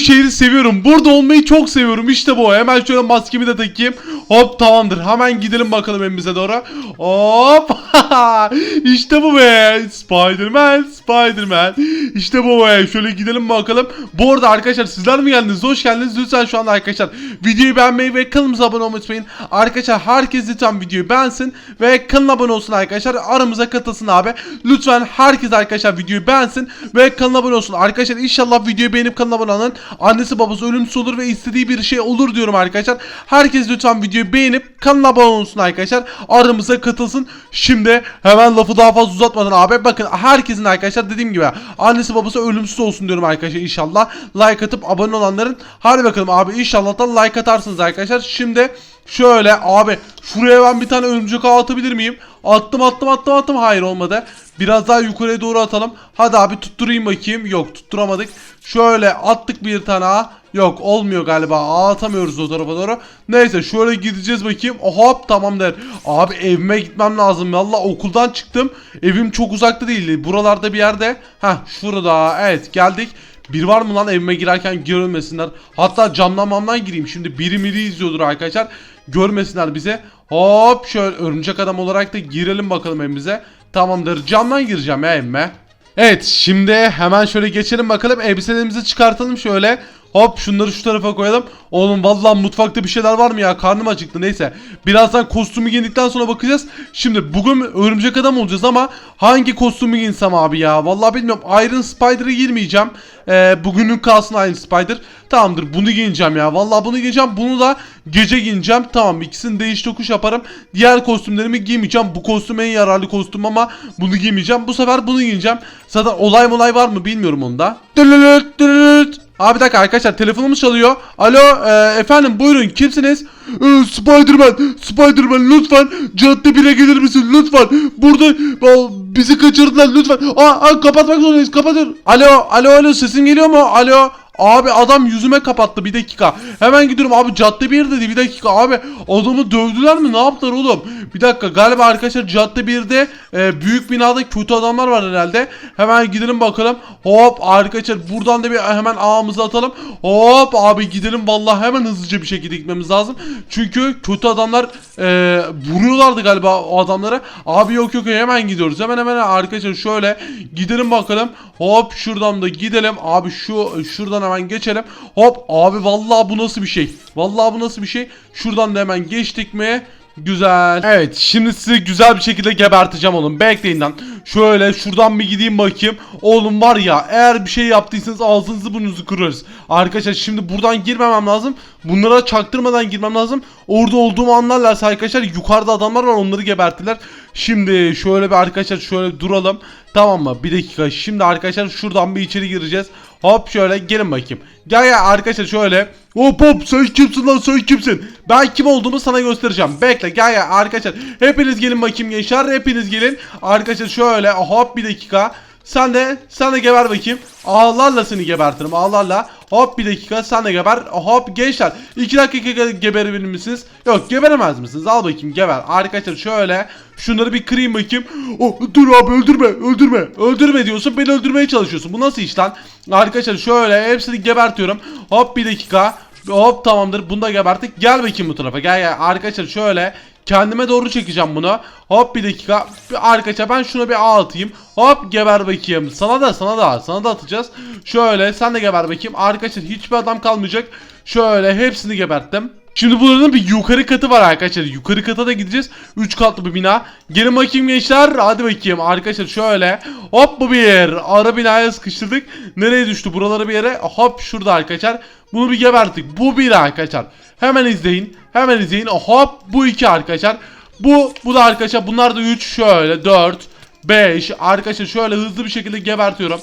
şehri seviyorum. Burada olmayı çok seviyorum. İşte bu. Hemen şöyle maskemi de takayım. Hop tamamdır. Hemen gidelim bakalım evimize doğru. Hop. işte bu be. Spiderman, Spiderman. İşte bu be. Şöyle gidelim bakalım. Bu arada arkadaşlar sizler mi geldiniz? Hoş geldiniz. Lütfen şu anda arkadaşlar videoyu beğenmeyi ve kanalımıza abone olmayı unutmayın. Arkadaşlar herkes lütfen videoyu beğensin ve kanala abone olsun arkadaşlar. Aramıza katılsın abi. Lütfen herkes arkadaşlar videoyu beğensin ve kanala abone olsun. Arkadaşlar inşallah videoyu beğenip kanala abone olanın annesi babası ölümsüz olur ve istediği bir şey olur diyorum arkadaşlar. Herkes lütfen videoyu beğenip kanala abone olsun arkadaşlar. Aramıza katılsın. Şimdi hemen lafı daha fazla uzatmadan abi bakın herkesin arkadaşlar dediğim gibi annesi babası ölümsüz olsun diyorum arkadaşlar inşallah. Like atıp abone olanların hadi bakalım abi inşallah da like atarsınız arkadaşlar. Şimdi şöyle abi şuraya ben bir tane örümcek ağı atabilir miyim? Attım attım attım attım hayır olmadı. Biraz daha yukarıya doğru atalım. Hadi abi tutturayım bakayım. Yok tutturamadık. Şöyle attık bir tane ağ. Yok olmuyor galiba. Atamıyoruz o tarafa doğru. Neyse şöyle gideceğiz bakayım. Hop tamam der. Abi evime gitmem lazım. Valla okuldan çıktım. Evim çok uzakta değildi. Buralarda bir yerde. Heh şurada. Evet geldik. Bir var mı lan evime girerken görünmesinler. Hatta camdan mamdan gireyim. Şimdi biri miri izliyordur arkadaşlar. Görmesinler bize. Hop şöyle örümcek adam olarak da girelim bakalım evimize. Tamamdır camdan gireceğim ya evime. Evet şimdi hemen şöyle geçelim bakalım elbiselerimizi çıkartalım şöyle. Hop şunları şu tarafa koyalım. Oğlum vallahi mutfakta bir şeyler var mı ya? Karnım acıktı neyse. Birazdan kostümü giydikten sonra bakacağız. Şimdi bugün örümcek adam olacağız ama hangi kostümü giysem abi ya? Vallahi bilmiyorum. Iron Spider'ı girmeyeceğim. Ee, bugünün kalsın Iron Spider. Tamamdır bunu giyeceğim ya. Vallahi bunu giyeceğim. Bunu da gece giyeceğim. Tamam ikisini değiş tokuş yaparım. Diğer kostümlerimi giymeyeceğim. Bu kostüm en yararlı kostüm ama bunu giymeyeceğim. Bu sefer bunu giyeceğim. Zaten olay molay var mı bilmiyorum onda. Dülülüt dülülüt. Abi bir dakika arkadaşlar telefonumuz çalıyor. Alo e, efendim buyurun kimsiniz? E, Spiderman, Spiderman lütfen cadde 1'e gelir misin lütfen? Burada aa, bizi kaçırdılar lütfen. Aa, aa kapatmak zorundayız kapatın. Alo alo alo sesim geliyor mu? Alo. Abi adam yüzüme kapattı bir dakika. Hemen gidiyorum abi cadde bir dedi bir dakika abi. Adamı dövdüler mi ne yaptılar oğlum? Bir dakika galiba arkadaşlar cadde 1'de e, büyük binada kötü adamlar var herhalde. Hemen gidelim bakalım. Hop arkadaşlar buradan da bir hemen ağımızı atalım. Hop abi gidelim vallahi hemen hızlıca bir şekilde gitmemiz lazım. Çünkü kötü adamlar e, vuruyorlardı galiba o adamlara. Abi yok yok hemen gidiyoruz. Hemen hemen arkadaşlar şöyle gidelim bakalım. Hop şuradan da gidelim. Abi şu şuradan hemen geçelim. Hop abi vallahi bu nasıl bir şey? Vallahi bu nasıl bir şey? Şuradan da hemen geçtik mi? Güzel. Evet şimdi sizi güzel bir şekilde geberteceğim oğlum. Bekleyin lan. Şöyle şuradan bir gideyim bakayım. Oğlum var ya eğer bir şey yaptıysanız ağzınızı burnunuzu kırarız. Arkadaşlar şimdi buradan girmemem lazım. Bunlara çaktırmadan girmem lazım. Orada olduğumu anlarlarsa arkadaşlar yukarıda adamlar var onları geberttiler. Şimdi şöyle bir arkadaşlar şöyle duralım. Tamam mı? Bir dakika. Şimdi arkadaşlar şuradan bir içeri gireceğiz. Hop şöyle gelin bakayım. Gel gel arkadaşlar şöyle. Hop hop sen kimsin lan sen kimsin? Ben kim olduğumu sana göstereceğim. Bekle gel gel arkadaşlar. Hepiniz gelin bakayım gençler. Hepiniz gelin. Arkadaşlar şöyle hop bir dakika. Sen de sen de geber bakayım. Ağlarla seni gebertirim ağlarla. Hop bir dakika sen de geber. Hop gençler. 2 dakika geberebilir misiniz? Yok geberemez misiniz? Al bakayım geber. Arkadaşlar şöyle. Şunları bir kırayım bakayım. Oh, dur abi öldürme öldürme. Öldürme diyorsun beni öldürmeye çalışıyorsun. Bu nasıl iş lan? Arkadaşlar şöyle hepsini gebertiyorum. Hop bir dakika. Hop tamamdır bunu da geberttik. Gel bakayım bu tarafa gel gel. Arkadaşlar şöyle kendime doğru çekeceğim bunu. Hop bir dakika. Bir arkadaşlar ben şuna bir ağ atayım. Hop geber bakayım. Sana da sana da sana da atacağız. Şöyle sen de geber bakayım. Arkadaşlar hiçbir adam kalmayacak. Şöyle hepsini geberttim. Şimdi buranın bir yukarı katı var arkadaşlar. Yukarı kata da gideceğiz. 3 katlı bir bina. Gelin bakayım gençler. Hadi bakayım. Arkadaşlar şöyle. Hop bu bir. Ara binaya sıkıştırdık. Nereye düştü? Buralara bir yere. Hop şurada arkadaşlar. Bunu bir geberttik. Bu bir arkadaşlar. Hemen izleyin. Hemen izleyin. Hop bu iki arkadaşlar. Bu bu da arkadaşlar. Bunlar da 3 şöyle 4 5 arkadaşlar şöyle hızlı bir şekilde gebertiyorum.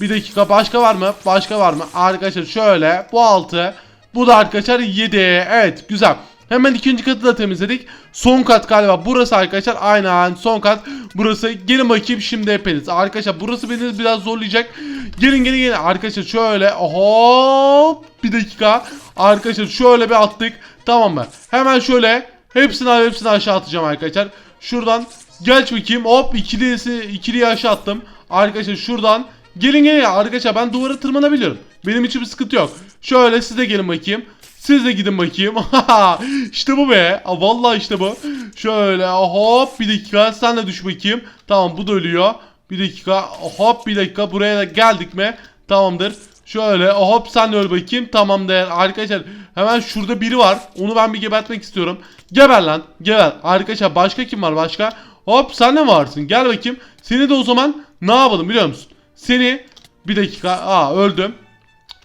Bir dakika başka var mı? Başka var mı? Arkadaşlar şöyle bu 6 bu da arkadaşlar 7. Evet güzel. Hemen ikinci katı da temizledik. Son kat galiba burası arkadaşlar. Aynen son kat burası. Gelin bakayım şimdi hepiniz. Arkadaşlar burası beni biraz zorlayacak. Gelin gelin gelin. Arkadaşlar şöyle hop bir dakika. Arkadaşlar şöyle bir attık. Tamam mı? Hemen şöyle hepsini hepsini aşağı atacağım arkadaşlar. Şuradan geç bakayım. Hop ikilisi ikiliyi aşağı attım. Arkadaşlar şuradan Gelin gelin arkadaşlar ben duvara tırmanabiliyorum. Benim için bir sıkıntı yok. Şöyle siz de gelin bakayım. Siz de gidin bakayım. işte bu be. Vallahi işte bu. Şöyle hop bir dakika sen de düş bakayım. Tamam bu da ölüyor. Bir dakika hop bir dakika buraya da geldik mi? Tamamdır. Şöyle hop sen de öl bakayım. Tamamdır. Arkadaşlar hemen şurada biri var. Onu ben bir gebertmek istiyorum. Geber lan. Geber. Arkadaşlar başka kim var başka? Hop sen de varsın. Gel bakayım. Seni de o zaman ne yapalım biliyor musun? Seni bir dakika. Aa öldüm.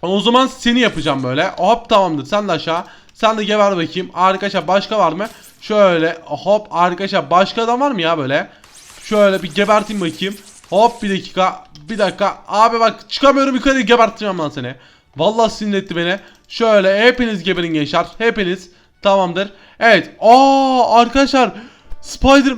O zaman seni yapacağım böyle. Hop tamamdır. Sen de aşağı. Sen de geber bakayım. Arkadaşlar başka var mı? Şöyle hop arkadaşlar başka adam var mı ya böyle? Şöyle bir geberteyim bakayım. Hop bir dakika. Bir dakika. Abi bak çıkamıyorum yukarı geberteceğim lan seni. Vallahi sinir beni. Şöyle hepiniz geberin gençler. Hepiniz. Tamamdır. Evet. Aa arkadaşlar. Spider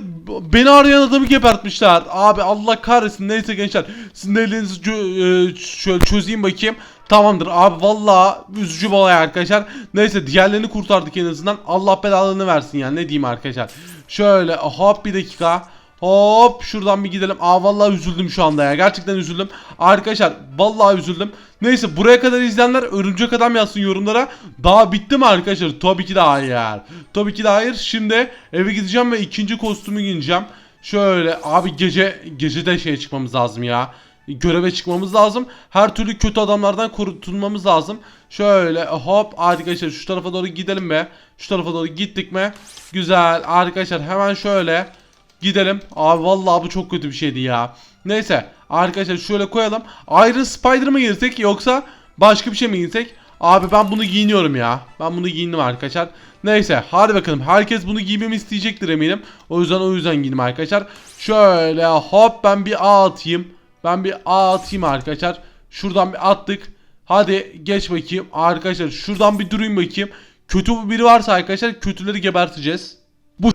beni arayan adamı gebertmişler. Abi Allah kahretsin. Neyse gençler. Sizin çö- e, şöyle çözeyim bakayım. Tamamdır abi vallahi üzücü bir olay arkadaşlar. Neyse diğerlerini kurtardık en azından. Allah belalını versin yani ne diyeyim arkadaşlar. Şöyle hop bir dakika. Hop şuradan bir gidelim. Aa vallahi üzüldüm şu anda ya. Gerçekten üzüldüm. Arkadaşlar vallahi üzüldüm. Neyse buraya kadar izleyenler örümcek adam yazsın yorumlara. Daha bitti mi arkadaşlar? Tabii ki de hayır. Tabii ki de hayır. Şimdi eve gideceğim ve ikinci kostümü giyeceğim. Şöyle abi gece gece de şeye çıkmamız lazım ya. Göreve çıkmamız lazım. Her türlü kötü adamlardan kurtulmamız lazım. Şöyle hop arkadaşlar şu tarafa doğru gidelim be. Şu tarafa doğru gittik mi? Güzel arkadaşlar hemen şöyle Gidelim. Abi vallahi bu çok kötü bir şeydi ya. Neyse arkadaşlar şöyle koyalım. Iron Spider mı girsek yoksa başka bir şey mi girsek? Abi ben bunu giyiniyorum ya. Ben bunu giyindim arkadaşlar. Neyse hadi bakalım. Herkes bunu giymemi isteyecektir eminim. O yüzden o yüzden giyindim arkadaşlar. Şöyle hop ben bir A atayım. Ben bir A atayım arkadaşlar. Şuradan bir attık. Hadi geç bakayım. Arkadaşlar şuradan bir durayım bakayım. Kötü biri varsa arkadaşlar kötüleri geberteceğiz. Bu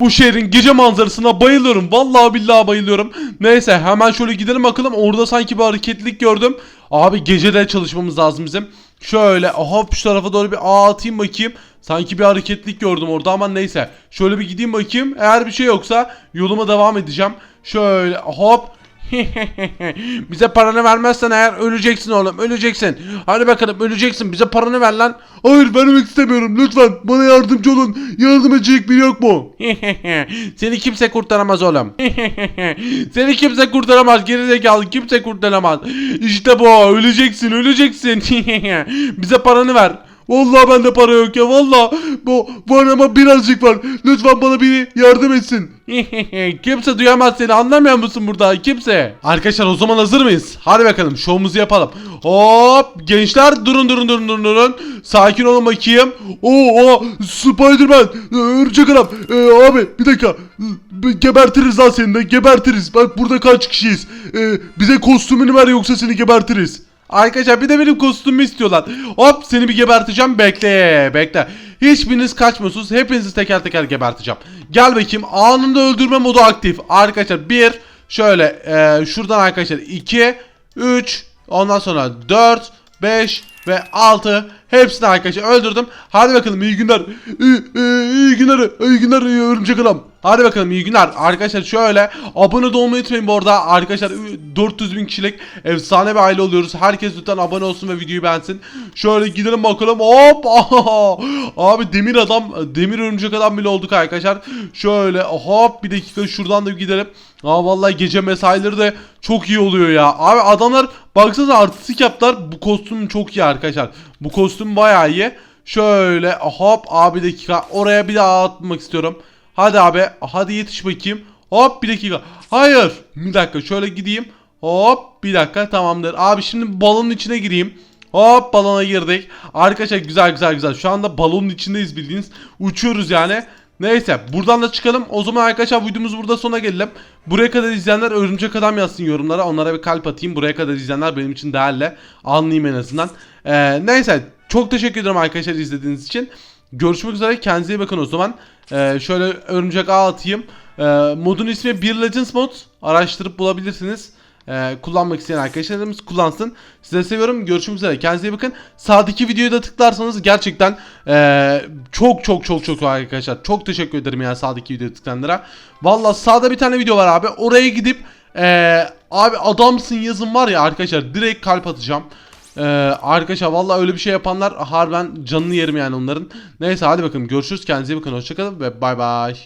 bu şehrin gece manzarasına bayılıyorum. Vallahi billahi bayılıyorum. Neyse hemen şöyle gidelim bakalım. Orada sanki bir hareketlilik gördüm. Abi gece de çalışmamız lazım bizim. Şöyle hop şu tarafa doğru bir ağ atayım bakayım. Sanki bir hareketlilik gördüm orada ama neyse. Şöyle bir gideyim bakayım. Eğer bir şey yoksa yoluma devam edeceğim. Şöyle hop bize paranı vermezsen eğer öleceksin oğlum öleceksin. Hadi bakalım öleceksin bize paranı ver lan. Hayır vermek istemiyorum lütfen bana yardımcı olun. Yardım edecek biri yok mu? Seni kimse kurtaramaz oğlum. Seni kimse kurtaramaz gerizekalı kimse kurtaramaz. İşte bu öleceksin öleceksin. bize paranı ver. Vallahi bende para yok ya vallahi bu var ama birazcık var. Lütfen bana biri yardım etsin. kimse duyamaz seni anlamıyor musun burada kimse? Arkadaşlar o zaman hazır mıyız? Hadi bakalım şovumuzu yapalım. Hop gençler durun durun durun durun durun. Sakin olun bakayım. Oo, oo Spiderman e, örümcek adam. E, abi bir dakika. E, Gebertiriz lan seni de gebertiriz. Bak burada kaç kişiyiz. E, bize kostümünü ver yoksa seni gebertiriz. Arkadaşlar bir de benim kostümümü istiyorlar. Hop seni bir geberteceğim. Bekle bekle. Hiçbiriniz kaçmıyorsunuz. Hepinizi teker teker geberteceğim. Gel bakayım. Anında öldürme modu aktif. Arkadaşlar bir şöyle e, şuradan arkadaşlar 2 3 ondan sonra 4 5 ve 6 hepsini arkadaşlar öldürdüm. Hadi bakalım iyi günler. İyi, iyi, iyi günler. İyi günler iyi örümcek adam. Hadi bakalım iyi günler. Arkadaşlar şöyle abone olmayı unutmayın bu arada. Arkadaşlar 400 bin kişilik efsane bir aile oluyoruz. Herkes lütfen abone olsun ve videoyu beğensin. Şöyle gidelim bakalım. Hop. Abi demir adam, demir örümcek adam bile olduk arkadaşlar. Şöyle hop bir dakika şuradan da gidelim. Aa vallahi gece mesaileri de çok iyi oluyor ya. Abi adamlar baksanıza artistik yaptılar. Bu kostüm çok iyi arkadaşlar. Bu kostüm bayağı iyi. Şöyle hop abi dakika oraya bir daha atmak istiyorum. Hadi abi hadi yetiş bakayım. Hop bir dakika. Hayır. Bir dakika şöyle gideyim. Hop bir dakika tamamdır. Abi şimdi balonun içine gireyim. Hop balona girdik. Arkadaşlar güzel güzel güzel. Şu anda balonun içindeyiz bildiğiniz. Uçuyoruz yani. Neyse buradan da çıkalım. O zaman arkadaşlar videomuz burada sona gelelim. Buraya kadar izleyenler örümcek adam yazsın yorumlara. Onlara bir kalp atayım. Buraya kadar izleyenler benim için değerli. Anlayayım en azından. Ee, neyse çok teşekkür ederim arkadaşlar izlediğiniz için. Görüşmek üzere. Kendinize iyi bakın o zaman. Ee, şöyle örümcek ağ atayım. Ee, modun ismi Bir Legends mod. Araştırıp bulabilirsiniz. Ee, kullanmak isteyen arkadaşlarımız kullansın. Size seviyorum. Görüşmek üzere. Kendinize iyi bakın. Sağdaki videoya da tıklarsanız gerçekten ee, çok çok çok çok arkadaşlar. Çok teşekkür ederim ya sağdaki videoya tıklayanlara. Valla sağda bir tane video var abi. Oraya gidip ee, abi adamsın yazın var ya arkadaşlar direkt kalp atacağım. Ee, arkadaşlar vallahi öyle bir şey yapanlar harben canını yerim yani onların. Neyse hadi bakalım görüşürüz kendinize bakın hoşçakalın ve bay bay.